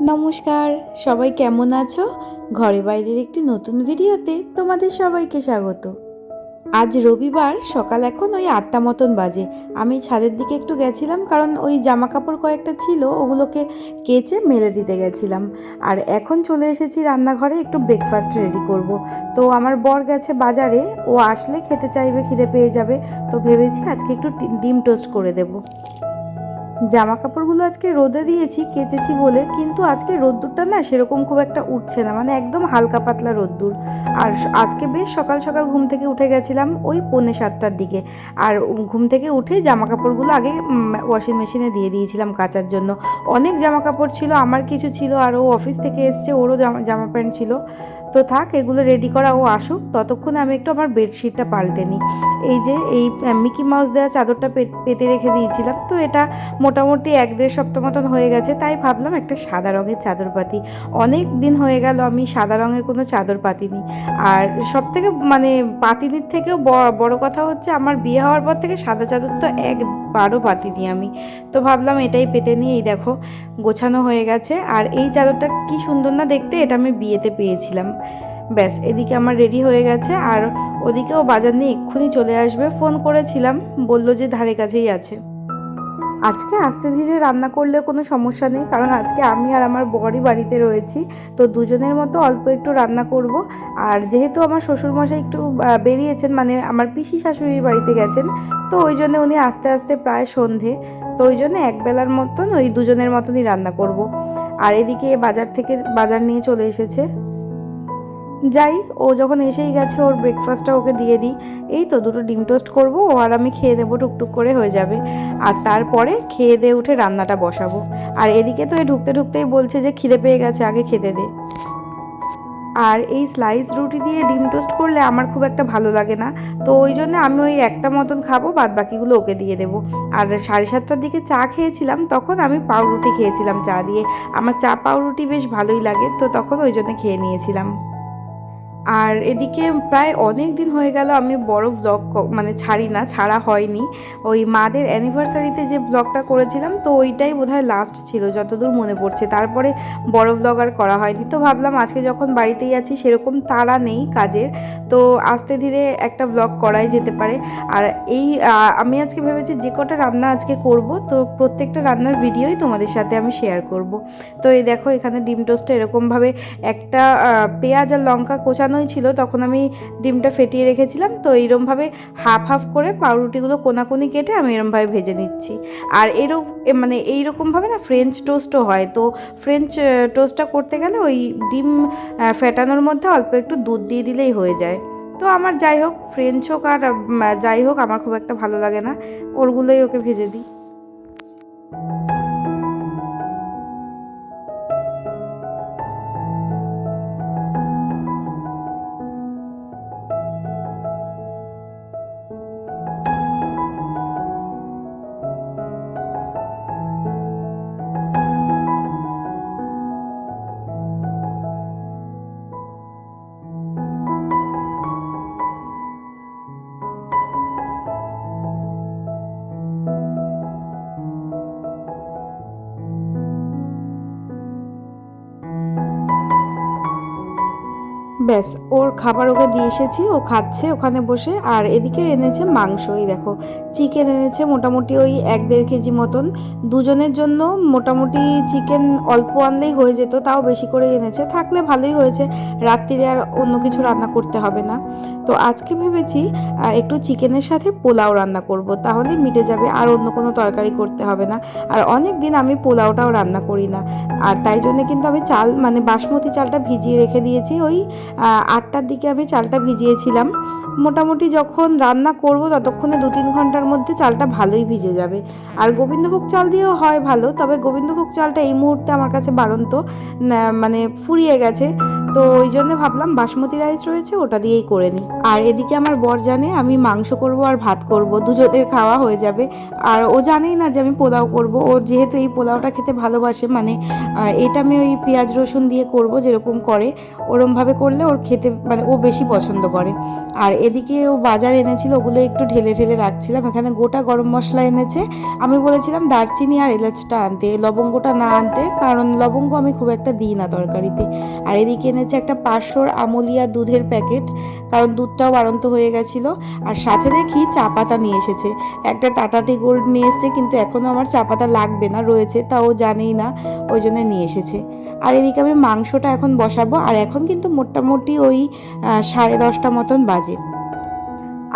নমস্কার, সবাই কেমন আছো? ঘরে বাইরের একটি নতুন ভিডিওতে তোমাদের সবাইকে স্বাগত। আজ রবিবার, সকাল এখন ওই আটটা মতন বাজে। আমি ছাদের দিকে একটু গেছিলাম কারণ ওই জামা কাপড় কয়েকটা ছিল, ওগুলোকে কেচে মেলে দিতে গেছিলাম। আর এখন চলে এসেছি রান্নাঘরে একটু ব্রেকফাস্ট রেডি করব। তো আমার বর গেছে বাজারে, ও আসলে খেতে চাইবে, খিদে পেয়ে যাবে। তো ভেবেছি আজকে একটু ডিম টোস্ট করে দেবো। জামা কাপড়গুলো আজকে রোদে দিয়েছি, কেচেছি বলে, কিন্তু আজকে রোদ্দুরটা না সেরকম খুব একটা উঠছে না মানে একদম হালকা পাতলা রোদ্দুর। আর আজকে বেশ সকাল সকাল ঘুম থেকে উঠে গেছিলাম ওই পৌনে সাতটার দিকে। আর ঘুম থেকে উঠে জামা কাপড়গুলো আগে ওয়াশিং মেশিনে দিয়ে দিয়েছিলাম কাচার জন্য। অনেক জামা কাপড় ছিল, আমার কিছু ছিল, আর ও অফিস থেকে এসছে, ওরও জামা জামা প্যান্ট ছিল। তো থাক, এগুলো রেডি করা, ও আসুক। ততক্ষণে আমি একটু আমার বেডশিটটা পাল্টে নিই। এই যে, এই মিকি মাউস দেওয়া চাদরটা পেতে রেখে দিয়েছিলাম। তো এটা মোটামুটি এক দেড় সপ্তাহ মতন হয়ে গেছে, তাই ভাবলাম একটা সাদা রঙের চাদর পাতি অনেক দিন হয়ে গেল আমি সাদা রঙের কোনো চাদর পাতিনি আর সব থেকে মানে পাতিনির থেকেও বড় কথা হচ্ছে আমার বিয়ে হওয়ার পর থেকে সাদা চাদর তো একবারও পাতিনি আমি। তো ভাবলাম এটাই পেতে নিয়ে এই দেখো, গোছানো হয়ে গেছে। আর এই চাদরটা কি সুন্দর না দেখতে, এটা আমি বিয়েতে পেয়েছিলাম। ব্যাস, এদিকে আমার রেডি হয়ে গেছে। আর ওদিকেও বাজার নিয়ে এক্ষুনি চলে আসবে। ফোন করেছিলাম, বলল যে ধারে কাছেই আছে। আজকে আস্তে ধীরে রান্না করলে কোনো সমস্যা নেই, কারণ আজকে আমি আর আমার বরই বাড়িতে রয়েছি। তো দুজনের মতো অল্প একটু রান্না করব। আর যেহেতু আমার শ্বশুরমশাই একটু বেরিয়েছেন মানে আমার পিসি শাশুড়ির বাড়িতে গেছেন, তো ওই জন্য উনি আস্তে আস্তে প্রায় সন্ধে। তো ওই জন্য একবেলার মতন ওই দুজনের মতনই রান্না করব। আর এদিকে বাজার থেকে, বাজার নিয়ে চলে এসেছে। যাই, ও যখন এসেই গেছে, ওর ব্রেকফাস্টটা ওকে দিয়ে দিই। এই তো, দুটো ডিম টোস্ট করব, ও আর আমি খেয়ে দেবো, টুকটুক করে হয়ে যাবে। আর তারপরে খেয়ে দিয়ে উঠে রান্নাটা বসাবো। আর এদিকে তো এই ঢুকতে ঢুকতেই বলছে যে, খিদে পেয়ে গেছে, আগে খেতে দে। আর এই স্লাইস রুটি দিয়ে ডিম টোস্ট করলে আমার খুব একটা ভালো লাগে না। তো ওই জন্য আমি ওই একটা মতন খাব, বাদ বাকিগুলো ওকে দিয়ে দেবো। আর সাড়ে সাতটার দিকে চা খেয়েছিলাম, তখন আমি পাউরুটি খেয়েছিলাম চা দিয়ে। আমার চা পাউরুটি বেশ ভালোই লাগে, তো তখন ওই জন্য খেয়ে নিয়েছিলাম। আর এদিকে প্রায় অনেক দিন হয়ে গেল আমি বড় ব্লগ মানে ছাড়ি না, ছাড়া হয়নি। ওই মাদের অ্যানিভার্সারিতে যে ব্লগটা করেছিলাম, তো ওইটাই বোধহয় লাস্ট ছিল, যতদূর মনে পড়ছে। তারপরে বড় ব্লগ আর করা হয়নি। তো ভাবলাম আজকে যখন বাড়িতেই আছি, সেরকম তাড়া নেই কাজের। তো আস্তে ধীরে একটা ব্লগ করাই যেতে পারে। আর এই আমি আজকে ভেবেছি যে কটা রান্না আজকে করব, তো প্রত্যেকটা রান্নার ভিডিওই তোমাদের সাথে আমি শেয়ার করব। তো এই দেখো, এখানে ডিম টোস্টটা এরকমভাবে একটা পেঁয়াজ আর লঙ্কা কোচানোই ছিল, তখন আমি ডিমটা ফেটিয়ে রেখেছিলাম, তো এইরমভাবে হাফ হাফ করে পাউরুটিগুলো কোনাকুনি কেটে আমি এরমভাবে ভেজে নিচ্ছি। আর এরকম মানে এইরকমভাবে না ফ্রেঞ্চ টোস্টও হয়, তো ফ্রেঞ্চ টোস্টটা করতে গেলে ওই ডিম ফেটানোর মধ্যে অল্প একটু দুধ দিয়ে দিলেই হয়ে যায়। তো আমার যাই হোক ফ্রেঞ্চ হোক আর যাই হোক, আমার খুব একটা ভালো লাগে না, ওরগুলোই ওকে ভেজে দিই। ব্যাস, ওর খাবার ওকে দিয়ে এসেছি, ও খাচ্ছে ওখানে বসে। আর এদিকে এনেছে মাংস, এই দেখো চিকেন এনেছে মোটামুটি ওই এক দেড় কেজি মতন। দুজনের জন্য মোটামুটি চিকেন অল্প আনলেই হয়ে যেত, তাও বেশি করে এনেছে। থাকলে ভালোই হয়েছে, রাত্রিরে আর অন্য কিছু রান্না করতে হবে না। তো আজকে ভেবেছি একটু চিকেনের সাথে পোলাও রান্না করব, তাহলে মিটে যাবে, আর অন্য কোনো তরকারি করতে হবে না। আর অনেক দিন আমি পোলাওটাও রান্না করি না। আর তাই জন্য কিন্তু আমি চাল মানে বাসমতি চালটা ভিজিয়ে রেখে দিয়েছি, ওই আটটার দিকে আমি চালটা ভিজিয়েছিলাম। মোটামুটি যখন রান্না করব ততক্ষণে দু তিন ঘণ্টার মধ্যে চালটা ভালোই ভিজে যাবে। আর গোবিন্দভোগ চাল দিয়েও হয় ভালো, তবে গোবিন্দভোগ চালটা এই মুহূর্তে আমার কাছে বাড়ন্ত মানে ফুরিয়ে গেছে। তো ওই জন্য ভাবলাম বাসমতি রাইস রয়েছে, ওটা দিয়েই করে নিই। আর এদিকে আমার বর জানে আমি মাংস করব আর ভাত করব, দুজনের খাওয়া হয়ে যাবে। আর ও জানেই না যে আমি পোলাও করব, ও যেহেতু এই পোলাওটা খেতে ভালোবাসে মানে এটা আমি ওই পেঁয়াজ রসুন দিয়ে করব যেরকম করে, ওরমভাবে করলে ওর খেতে মানে ও বেশি পছন্দ করে। আর এদিকে ও বাজার এনেছিল, ওগুলো একটু ঢেলে ঢেলে রাখছিলাম। এখানে গোটা গরম মশলা এনেছে। আমি বলেছিলাম দারচিনি আর এলাচটা আনতে, লবঙ্গটা না আনতে, কারণ লবঙ্গ আমি খুব একটা দিই না তরকারিতে। আর এদিকে এনেছে একটা পাঁচশোর আমলিয়া দুধের প্যাকেট, কারণ দুধটাও বাড়ন্ত হয়ে গেছিল। আর সাথে দেখি চা পাতা নিয়ে এসেছে। একটা টাটা টি গোল্ড নিয়ে এসেছে, কিন্তু এখনও আমার চা পাতা লাগবে না, রয়েছে, তাও জানেই না, ওই জন্য নিয়ে এসেছে। আর এদিকে আমি মাংসটা এখন বসাবো, আর এখন কিন্তু মোটামুটি ওই সাড়ে দশটা মতন বাজে।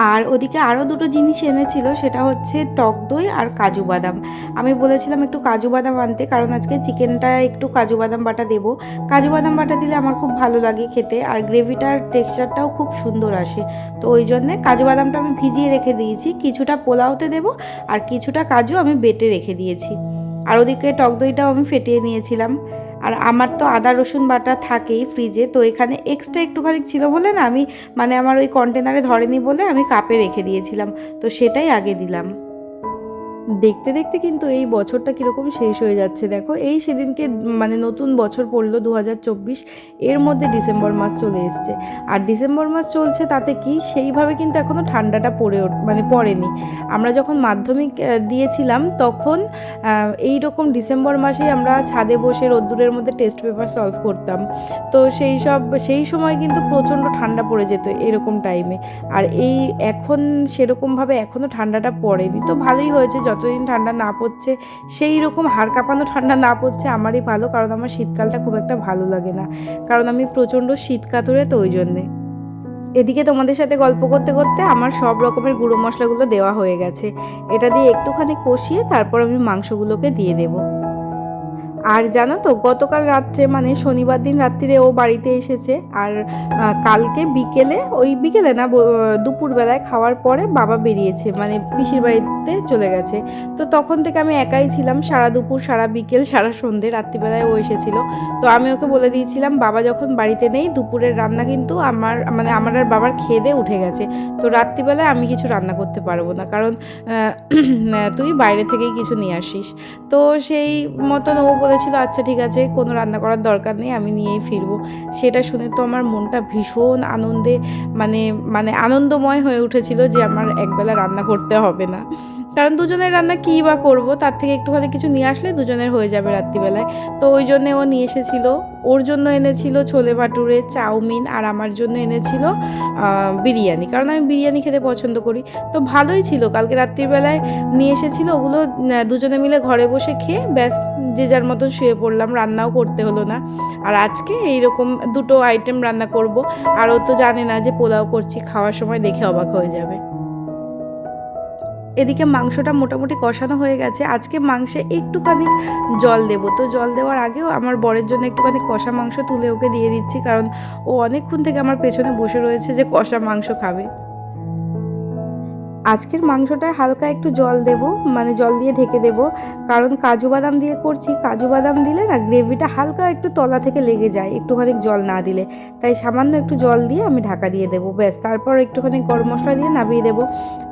আর ওদিকে আরও দুটো জিনিস এনেছিল, সেটা হচ্ছে টক দই আর কাজু বাদাম। আমি বলেছিলাম একটু কাজু বাদাম আনতে, কারণ আজকে চিকেনটা একটু কাজু বাদাম বাটা দেবো। কাজু বাদাম বাটা দিলে আমার খুব ভালো লাগে খেতে, আর গ্রেভিটার টেক্সচারটাও খুব সুন্দর আসে। তো ওই জন্যে কাজু বাদামটা আমি ভিজিয়ে রেখে দিয়েছি, কিছুটা পোলাওতে দেবো আর কিছুটা কাজু আমি বেটে রেখে দিয়েছি। আর ওদিকে টক দইটাও আমি ফেটিয়ে নিয়েছিলাম। আর আমার তো আদা, রসুন বাটা থাকেই ফ্রিজে তো এখানে এক্সট্রা একটুখানি ছিল বলে না আমি মানে আমার ওই কন্টেনারে ধরেনি বলে আমি কাপে রেখে দিয়েছিলাম, তো সেটাই আগে দিলাম। দেখতে দেখতে কিন্তু এই বছরটা কীরকম শেষ হয়ে যাচ্ছে, দেখো। এই সেদিনকে মানে নতুন বছর পড়ল দু হাজার চব্বিশ, এর মধ্যে ডিসেম্বর মাস চলে এসছে। আর ডিসেম্বর মাস চলছে তাতে কি? সেইভাবে কিন্তু এখনও ঠান্ডাটা পড়ে মানে পড়েনি। আমরা যখন মাধ্যমিক দিয়েছিলাম, তখন এই রকম ডিসেম্বর মাসেই আমরা ছাদে বসে রোদ্দুরের মধ্যে টেস্ট পেপার সলভ করতাম। তো সেই সব, সেই সময় কিন্তু প্রচণ্ড ঠান্ডা পড়ে যেত এরকম টাইমে আর এই এখন সেরকমভাবে এখনও ঠান্ডাটা পড়েনি। তো ভালোই হয়েছে যতদিন ঠান্ডা না পড়ছে, সেই রকম হাড় কাঁপানো ঠান্ডা না পড়ছে আমারই ভালো, কারণ আমার শীতকালটা খুব একটা ভালো লাগে না। কারণ আমি প্রচণ্ড শীত কাতরে তো ওই জন্যে। এদিকে তোমাদের সাথে গল্প করতে করতে আমার সব রকমের গুঁড়ো মশলাগুলো দেওয়া হয়ে গেছে। এটা দিয়ে একটুখানি কষিয়ে তারপর আমি মাংসগুলোকে দিয়ে দেবো। আর জানো তো, গতকাল রাত্রে মানে শনিবার দিন রাত্রিরে ও বাড়িতে এসেছে। আর কালকে বিকেলে, ওই বিকেলে না দুপুরবেলায় খাওয়ার পরে বাবা বেরিয়েছে মানে পিসির বাড়িতে চলে গেছে। তো তখন থেকে আমি একাই ছিলাম, সারা দুপুর, সারা বিকেল, সারা সন্ধে, রাত্রিবেলায় ও এসেছিল। তো আমি ওকে বলে দিয়েছিলাম, বাবা যখন বাড়িতে নেই, দুপুরের রান্না কিন্তু আমার মানে আমার আর বাবার খেয়ে উঠে গেছে। তো রাত্রিবেলায় আমি কিছু রান্না করতে পারব না, কারণ তুই বাইরে থেকেই কিছু নিয়ে আসিস। তো সেই মতন ও বলেছিল আচ্ছা ঠিক আছে, কোনো রান্না করার দরকার নেই, আমি নিয়েই ফিরবো। সেটা শুনে তো আমার মনটা ভীষণ আনন্দে মানে মানে আনন্দময় হয়ে উঠেছিল যে আমার একবেলা রান্না করতে হবে না। কারণ দুজনের রান্না কী বা করব, তার থেকে একটুখানি কিছু নিয়ে আসলে দুজনের হয়ে যাবে রাত্রিবেলায়। তো ওই জন্যে ও নিয়ে এসেছিল, ওর জন্য এনেছিল ছোলে ভাটুরে, চাউমিন আর আমার জন্য এনেছিল বিরিয়ানি। কারণ আমি বিরিয়ানি খেতে পছন্দ করি। তো ভালোই ছিল, কালকে রাত্রিবেলায় নিয়ে এসেছিল, ওগুলো দুজনে মিলে ঘরে বসে খেয়ে ব্যাস যে যার মতন শুয়ে পড়লাম, রান্নাও করতে হলো না। আর আজকে এইরকম দুটো আইটেম রান্না করব। আর ও তো জানে না যে পোলাও করছি, খাওয়ার সময় দেখে অবাক হয়ে যাবে। এদিকে মাংসটা মোটামুটি কষানো হয়ে গেছে। আজকে মাংসে একটুখানি জল দেব। তো জল দেওয়ার আগেও আমার বরের জন্য একটুখানি কষা মাংস তুলে ওকে দিয়ে দিচ্ছি। কারণ ও অনেকক্ষণ থেকে আমার পেছনে বসে রয়েছে যে কষা মাংস খাবে। আজকের মাংসটায় হালকা একটু জল দেব মানে জল দিয়ে ঢেকে দেব। কারণ কাজু বাদাম দিয়ে করছি, কাজু বাদাম দিলে না গ্রেভিটা হালকা একটু তলা থেকে লেগে যায়, একটুখানি জল না দিলে। তাই সামান্য একটু জল দিয়ে আমি ঢাকা দিয়ে দেবো, ব্যাস। তারপর একটুখানি গরম মশলা দিয়ে নামিয়ে দেবো।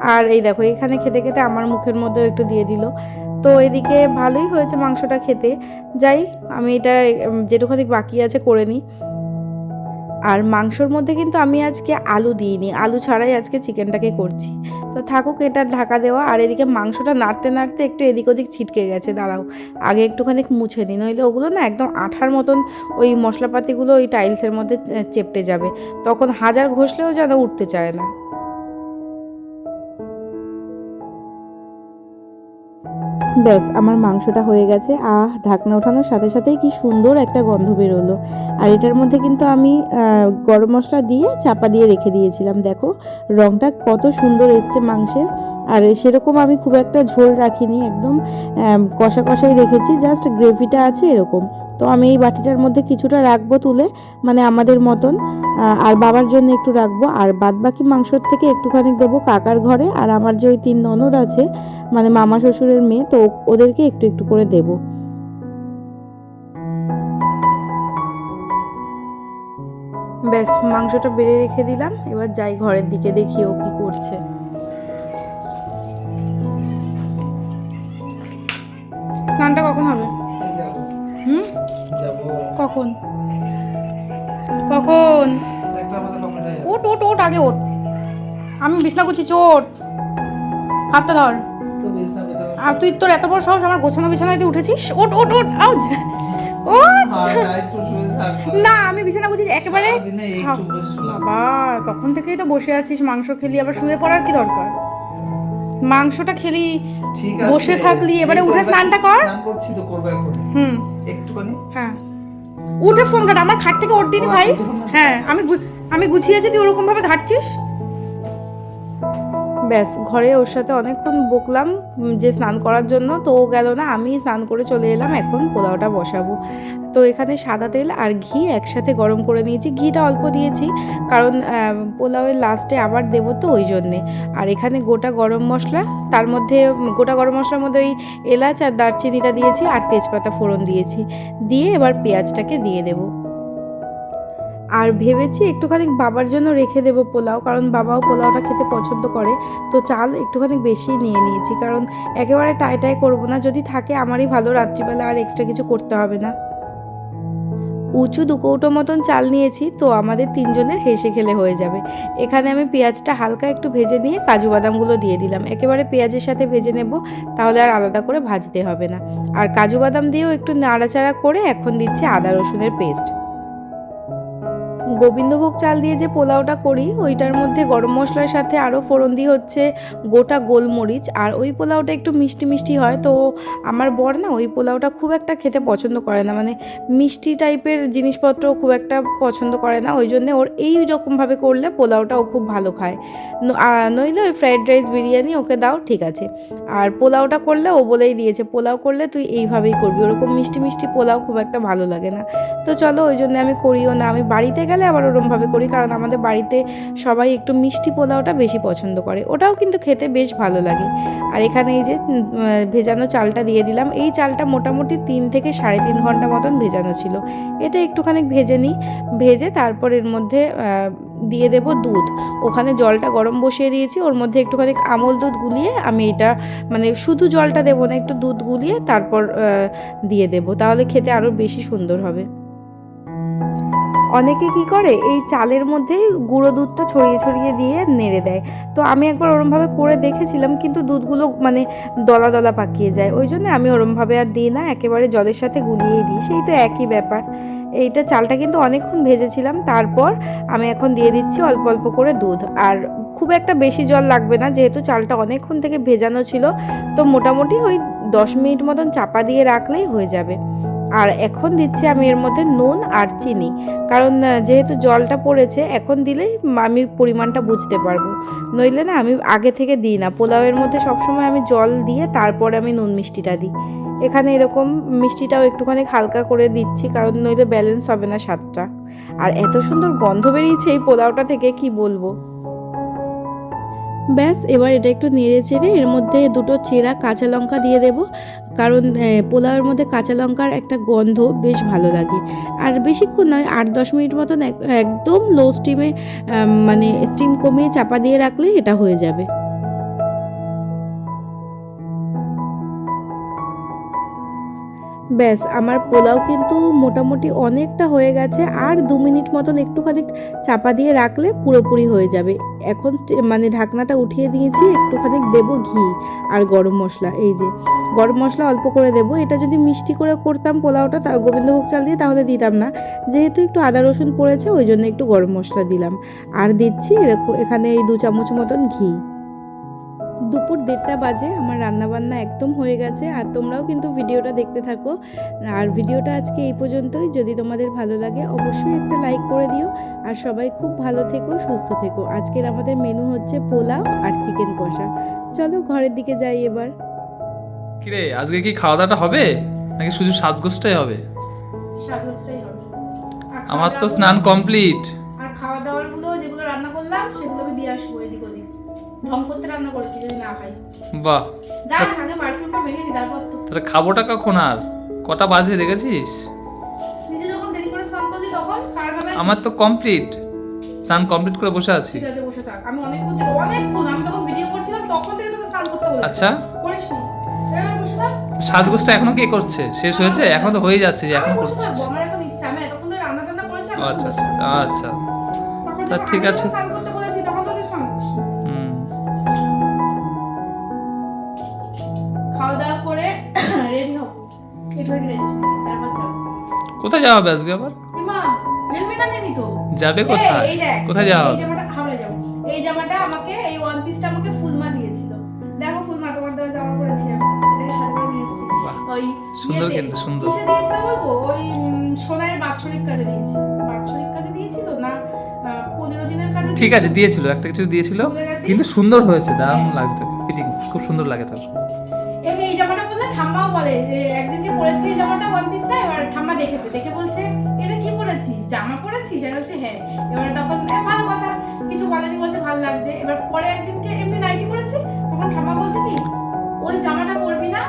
আর এই দেখো, এখানে খেতে খেতে আমার মুখের মধ্যেও একটু দিয়ে দিল। তো এদিকে ভালোই হয়েছে মাংসটা খেতে। যাই, আমি এটা যেটুখানি বাকি আছে করে নিই। আর মাংসর মধ্যে কিন্তু আমি আজকে আলু দিইনি। আলু ছাড়াই আজকে চিকেনটাকে করছি। তো থাকুক, এটা ঢাকা দেওয়া। আর এদিকে মাংসটা নাড়তে নাড়তে একটু এদিক ওদিক ছিটকে গেছে। দাঁড়াও, আগে একটুখানি মুছে নিই। নইলে ওগুলো না একদম আঠার মতন ওই মশলাপাতিগুলো ওই টাইলসের মধ্যে চেপটে যাবে। তখন হাজার ঘষলেও যেন উঠতে চায় না। ব্যাস, আমার মাংসটা হয়ে গেছে। আহ, ঢাকনা ওঠানোর সাথে সাথেই কি সুন্দর একটা গন্ধ বেরোলো। আর এটার মধ্যে কিন্তু আমি গরম মশলা দিয়ে চাপা দিয়ে রেখে দিয়েছিলাম, দেখো। রংটা কত সুন্দর এসছে মাংসের। আর সেরকম আমি খুব একটা ঝোল রাখিনি, একদম কষা কষাই রেখেছি, জাস্ট গ্রেভিটা আছে এরকম। তো আমি এই বাটিটার মধ্যে কিছুটা রাখব তুলে মানে আমাদের মতন আর বাবার জন্য একটু রাখব। আর বাদ বাকি মাংসর থেকে একটুখানি দেবো কাকার ঘরে, আর আমার যে ওই তিন ননদ আছে মানে মামা শ্বশুরের মেয়ে, তো ওদেরকে একটু একটু করে দেবো। ব্যাস, মাংসটা বেড়ে রেখে দিলাম। এবার যাই ঘরের দিকে দেখি ও কি করছে। স্নানটা কখন হবে? যাব। আমি বিছনা করছি চোট। হাতটা ধর। আর তুই তোর এত বড় সাহস আমার গোছানো বিছানায় তুই উঠেছিস? ওট ওট ওট আউজ ওট। হ্যাঁ না আমি বিছানা গুছিয়েছি একেবারে বাবা তখন থেকেই তো বসে আছিস মাংস খেলি আবার শুয়ে পড়ার কি দরকার? মাংসটা খেলি বসে থাকলি, এবারে উঠে স্নানটা কর। হুম। একটুখানি। হ্যাঁ। উঠে ফোন ঘাট। আমার খাট থেকে ওর দিন ভাই। হ্যাঁ আমি আমি গুছিয়েছি তুই ওরকম ভাবে ঘাটছিস? ব্যাস, ঘরে ওর সাথে অনেকক্ষণ বকলাম যে স্নান করার জন্য, তো ও গেল না, আমি স্নান করে চলে এলাম, এখন পোলাওটা বসাবো। তো এখানে সাদা তেল আর ঘি একসাথে গরম করে নিয়েছি, ঘিটা অল্প দিয়েছি, কারণ পোলাওয়ের লাস্টে আবার দেবো তো ওই জন্যে। আর এখানে গোটা গরম মশলা, তার মধ্যে গোটা গরম মশলার মধ্যে ওই এলাচ আর দারচিনিটা দিয়েছি, আর তেজপাতা ফোড়ন দিয়েছি। দিয়ে এবার পেঁয়াজটাকে দিয়ে দেবো। আর ভেবেছি একটুখানি বাবার জন্য রেখে দেবো পোলাও, কারণ বাবাও পোলাওটা খেতে পছন্দ করে। তো চাল একটুখানি বেশি নিয়ে নিয়েছি, কারণ একেবারে টাই টাই করব না। যদি থাকে আমারই ভালো রাত্রিবেলা আর এক্সট্রা কিছু করতে হবে না। উঁচু দু কৌটো মতন চাল নিয়েছি, তো আমাদের তিনজনের হেসে খেলে হয়ে যাবে। এখানে আমি পেঁয়াজটা হালকা একটু ভেজে নিয়ে কাজু বাদামগুলো দিয়ে দিলাম। একেবারে পেঁয়াজের সাথে ভেজে নেব, তাহলে আর আলাদা করে ভাজতে হবে না। আর কাজু বাদাম দিয়েও একটু নাড়াচাড়া করে এখন দিচ্ছে আদা রসুনের পেস্ট গোবিন্দভোগ চাল দিয়ে যে পোলাওটা করি, ওইটার মধ্যে গরম মশলার সাথে আরও ফোড়ন দিয়ে হচ্ছে গোটা গোলমরিচ, আর ওই পোলাওটা একটু মিষ্টি মিষ্টি হয়। তো আমার বর না ওই পোলাওটা খুব একটা খেতে পছন্দ করে না মানে মিষ্টি টাইপের জিনিসপত্র খুব একটা পছন্দ করে না। ওই জন্যে ওর এই রকমভাবে করলে পোলাওটা ও খুব ভালো খায়। নইলে ওই ফ্রাইড রাইস, বিরিয়ানি ওকে দাও, ঠিক আছে। আর পোলাওটা করলে ও বলেই দিয়েছে, পোলাও করলে তুই এইভাবেই করবি। ওরকম মিষ্টি মিষ্টি পোলাও খুব একটা ভালো লাগে না। তো চলো ওই জন্য আমি করিও না, আমি বাড়িতে গেলে আবার ওরমভাবে করি, কারণ আমাদের বাড়িতে সবাই একটু মিষ্টি পোলাওটা বেশি পছন্দ করে। ওটাও কিন্তু খেতে বেশ ভালো লাগে। আর এখানে এই যে ভেজানো চালটা দিয়ে দিলাম। এই চালটা মোটামুটি তিন থেকে সাড়ে তিন ঘণ্টা মতন ভেজানো ছিল। এটা একটুখানি ভেজে নিই। ভেজে তারপর এর মধ্যে দিয়ে দেব দুধ। ওখানে জলটা গরম বসিয়ে দিয়েছি। ওর মধ্যে একটুখানি আমল দুধ গুলিয়ে আমি এটা মানে শুধু জলটা দেবো না, একটু দুধ গুলিয়ে তারপর দিয়ে দেবো। তাহলে খেতে আরও বেশি সুন্দর হবে। অনেকে কি করে, এই চালের মধ্যেই গুঁড়ো দুধটা ছড়িয়ে ছড়িয়ে দিয়ে নেড়ে দেয়। তো আমি একবার ওরমভাবে করে দেখেছিলাম, কিন্তু দুধগুলো মানে দলা দলা পাকিয়ে যায়। ওই জন্য আমি ওরমভাবে আর দিই না, একেবারে জলের সাথে গুলিয়ে দিই। সেই তো একই ব্যাপার। এইটা চালটা কিন্তু অনেকক্ষণ ভেজেছিলাম, তারপর আমি এখন দিয়ে দিচ্ছি অল্প অল্প করে দুধ। আর খুব একটা বেশি জল লাগবে না, যেহেতু চালটা অনেকক্ষণ থেকে ভেজানো ছিল, তো মোটামুটি ওই দশ মিনিট মতন চাপা দিয়ে রাখলেই হয়ে যাবে। আর এখন দিচ্ছি আমি এর মধ্যে নুন আর চিনি। কারণ যেহেতু জলটা পড়েছে, এখন দিলেই আমি পরিমাণটা বুঝতে পারব। নইলে না আমি আগে থেকে দিই না। পোলাওয়ের মধ্যে সবসময় আমি জল দিয়ে তারপরে আমি নুন মিষ্টিটা দিই। এখানে এরকম মিষ্টিটাও একটুখানি হালকা করে দিচ্ছি, কারণ নইলে ব্যালেন্স হবে না স্বাদটা। আর এত সুন্দর গন্ধ বেরিয়েছে এই পোলাওটা থেকে, কি বলব? ব্যাস, এবার এটা একটু নেড়ে চেড়ে এর মধ্যে দুটো চেরা কাঁচা লঙ্কা দিয়ে দেব। কারণ পোলাওয়ের মধ্যে কাঁচা লঙ্কার একটা গন্ধ বেশ ভালো লাগে। আর বেশিক্ষণ নয়, আট দশ মিনিট মতন এক- একদম লো স্টিমে মানে স্টিম কমিয়ে চাপা দিয়ে রাখলে এটা হয়ে যাবে। ব্যাস, আমার পোলাও কিন্তু মোটামুটি অনেকটা হয়ে গেছে। আর দু মিনিট মতন একটুখানি চাপা দিয়ে রাখলে পুরোপুরি হয়ে যাবে। এখন মানে ঢাকনাটা উঠিয়ে দিয়েছি, একটুখানি দেবো ঘি আর গরম মশলা। এই যে, গরম মশলা অল্প করে দেবো। এটা যদি মিষ্টি করে করতাম পোলাওটা, তা গোবিন্দভোগ চাল দিয়ে তাহলে দিতাম না। যেহেতু একটু আদা রসুন পড়েছে, ওই জন্য একটু গরম মশলা দিলাম। আর দিচ্ছি এরকম, এখানে এই দু চামচ মতন ঘি। দুপুর দেড়টা বাজে আমার রান্নাবান্না একদম হয়ে গেছে আর তোমরাও কিন্তু ভিডিওটা দেখতে থাকো। আর ভিডিওটা আজকে এই পর্যন্তই যদি তোমাদের ভালো লাগে অবশ্যই একটা লাইক করে দিও আর সবাই খুব ভালো থেকো সুস্থ থেকো। আজকের আমাদের মেনু হচ্ছে পোলাও আর চিকেন কষা। চলো ঘরের দিকে যাই এবার। কিরে আজকে কি খাওয়া দাওয়াটা হবে? নাকি শুধু সাজগোজটাই হবে? আমার তো স্নান কমপ্লিট। আর খাওয়া দাওয়ারগুলো যেগুলো রান্না করলাম সেগুলো আমি দিয়ে আসব এদিক ওদিক। ঢং করতে রান্না করেছি যদি না খাই। বাহ। দাঁড় আগে পারফিউমটা মেখে নি তারপর তো। তাহলে খাবোটা কখন আর? কটা বাজে দেখেছিস? নিজে যখন দেরি করে স্নান করলি তখন কার আমার তো কমপ্লিট স্নান কমপ্লিট করে বসে আছি। ঠিক আছে বসে থাক। আমি অনেকক্ষণ থেকে অনেকক্ষণ আমি তখন ভিডিও করছিলাম তখন থেকে তোকে স্নান করতে বলেছি। আচ্ছা। করিস নি। এবার বসে থাক। সাজগোজটা এখনও কে করছে? শেষ হয়েছে? এখন তো হয়ে যাচ্ছে যে এখন বসে করছিস থাকব আমার এখন ইচ্ছা। আমি এতক্ষণ ধরে রান্না টান্না করেছি আচ্ছা আচ্ছা। আচ্ছা তা ঠিক আছে। কোথায় যাওয়া হবে আজকে আবার? যাবে কোথায়? কোথায় যাওয়া হবে? এই জামাটা আমাকে এই ওয়ান পিসটা আমাকে ফুলমা দিয়েছিল। দেখো ফুলমা তোমার দেওয়া জামা পরেছি ওই সুন্দর কিন্তু, সুন্দর। কিসে দিয়েছিল বলব? ওই সোনার বাৎসরিক কাজে দিয়েছিল। বাৎসরিক কাজে দিয়েছিল না আহ, পনেরো দিনের কাজে ঠিক আছে দিয়েছিল? একটা কিছু দিয়েছিল। কিন্তু সুন্দর হয়েছে দারুণ লাগছে ফিটিংস খুব সুন্দর লাগে তোর। এই জামাটা বললে ঠাম্মাও বলে যে একদিনকে পরেছি এই জামাটা ওয়ান পিসটা এবার ঠাম্মা দেখেছে। দেখে বলছে এটা কি পরেছিস? জামা পরেছিস? আমি বলছি হ্যাঁ। এবার তখন "এ, ভালো কথা। কিছু বলেনি বলছে ভালো লাগছে। এবার পরে একদিনকে এমনি নাইটি পরেছি তখন ঠাম্মা বলছে কি ওই জামাটা পরবি না?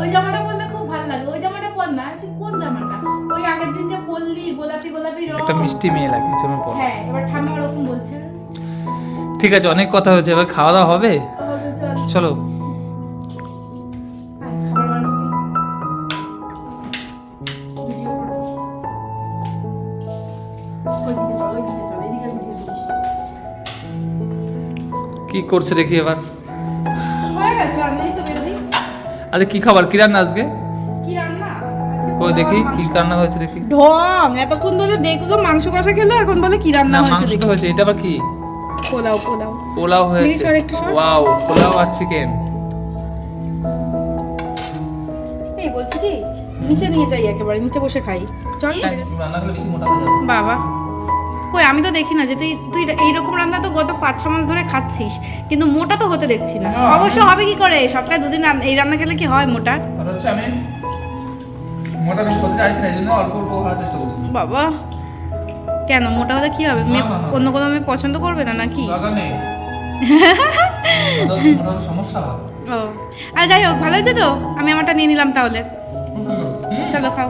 ওই জামাটা পরলে খুব ভালো লাগে। ওই জামাটা পর না? কোন জামাটা? ওই আগের দিন যে পরলি গোলাপি গোলাপি রং। একটা মিষ্টি মেয়ে লাগে জন্য পর হ্যাঁ এবার ঠাম্মা ওরকম বলছে। ঠিক আছে অনেক কথা হয়েছে। এবার খাওয়া দাওয়া হবে? চল। কি করছে দেখি এবার। আরে কি খাবার? কি রান্না আজকে? কি রান্না? আজকে দেখি কি রান্না হয়েছে দেখি। ঢং এতক্ষণ ধরে দেখল মাংস কষা খেলো এখন বলে কি রান্না হয়েছে দেখি। হয়েছে এটা আবার কি? পোলাও পোলাও। পোলাও হয়েছে। দেখি ওয়াও পোলাও আর চিকেন। এই বলছি কি নিচে নিয়ে যাই একেবারে নিচে বসে খাই। চল হয়ে বাবা। কই আমি তো দেখি না যে তুই তুই এইরকম রান্না তো গত পাঁচ ছ মাস ধরে খাচ্ছিস কিন্তু মোটা তো হতে দেখছি না। অবশ্য হবে কি করে? সপ্তাহে দুদিন এই রান্না খেলে কি হয় মোটা? আমি মোটা হতে চাইছি না এই জন্য অল্প অল্প খাওয়ার চেষ্টা করি বাবা কেন? মোটা হলে কি হবে? মেয়ে। অন্য কোনো মেয়ে পছন্দ করবে না নাকি? সমস্যা ও। আর যাই হোক ভালো হয়েছে তো? আমি আমারটা নিয়ে নিলাম তাহলে। চলো খাও।